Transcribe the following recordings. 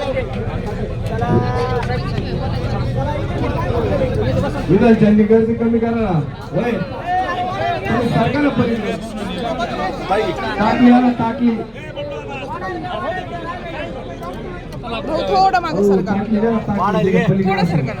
विधानचंदी गर्दी कमी करा ना वय सरकार टाकी आला टाकी थोडं मागे सरकार थोडं सरकार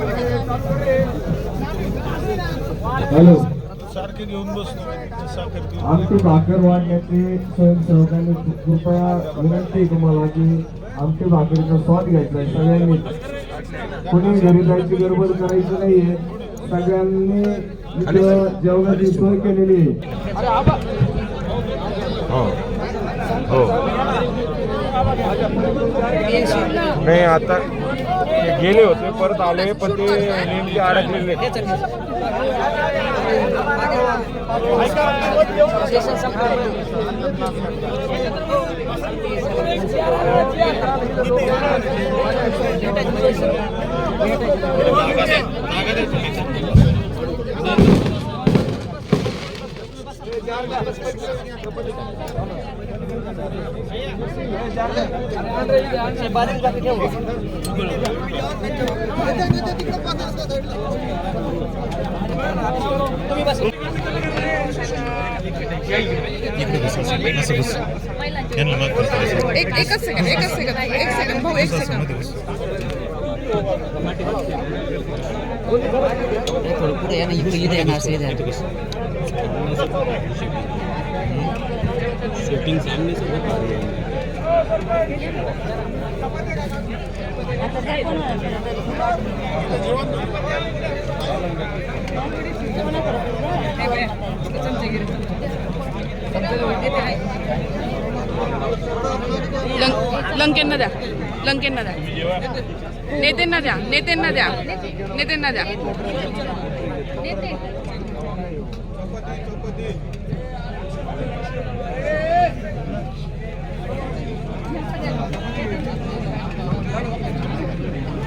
हॅलो आमची भाकर स्वयंसेवकांनी कृपया विनंती तुम्हाला की आमची भाकरीचा स्वाद घ्यायचा सगळ्यांनी कोणी घरी जायची गडबड करायची तो नाहीये सगळ्यांनी इथं जेवणाची सोय केलेली आहे नाही आता गेले होते परत आले पण ते नेमके अडकलेले Thank एक एकच सेकंड एकच सेकंड एक सेकंड भाऊ एक सेकंड थोडं पुढे येणार इथे शूटिंग सामने से बहुत आ रही है लंकेंना द्या ना द्या नेत्यांना द्या नेत्यांना द्या नेत्यांना द्या দিন